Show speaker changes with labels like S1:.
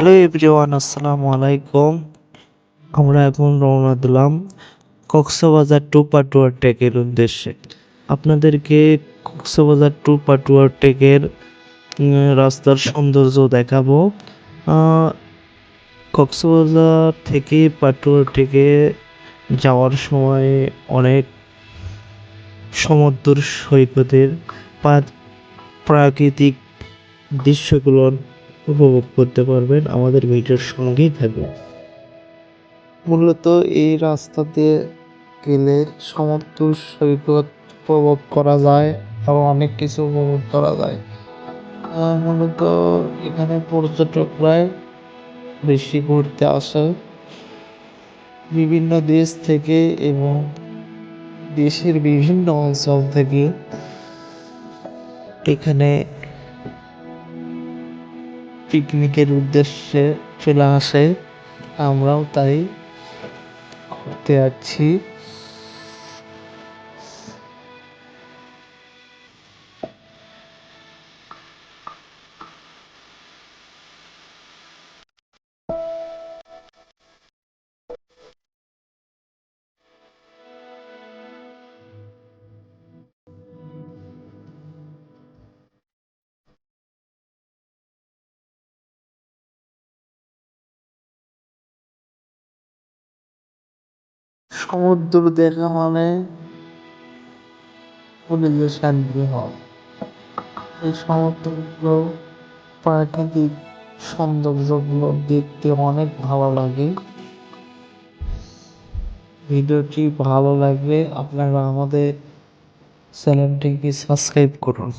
S1: Hello everyone, আসসালামু আলাইকুম। আমরা এখন রওনা দিলাম কক্সবাজার টু পাটুয়ার টেকের উদ্দেশ্যে। আপনাদেরকে কক্সবাজার টু পাটুয়ার টেকের রাস্তার সৌন্দর্য দেখাবো। কক্সবাজার থেকে পাটুয়ার টেকে যাওয়ার সময় অনেক সমুদ্র সৈকতের প্রাকৃতিক দৃশ্যগুলো উপভোগ করতে পারবেন আমাদের ভিডিওর সঙ্গেই থাকবেন। মূলত এই রাস্তা দিয়ে গেলে সমুদ্র সৈকত উপভোগ করা যায় এবং অনেক কিছু উপভোগ করা যায়। মূলত এখানে পর্যটকরাই বেশি ঘুরতে আসে। বিভিন্ন দেশ থেকে এবং দেশের বিভিন্ন অঞ্চল থেকে এখানে পিকনিকের উদ্দেশ্যে চলে আসে। আমরাও তাই ঘুরতে যাচ্ছি। সমুদ্র দেখা মানে মনের শান্তি হয়। এই সমুদ্রগুলো প্রাকৃতিক সৌন্দর্যগুলো দেখতে অনেক ভালো লাগে। ভিডিওটি ভালো লাগলে আপনারা আমাদের চ্যানেলটিকে সাবস্ক্রাইব করুন।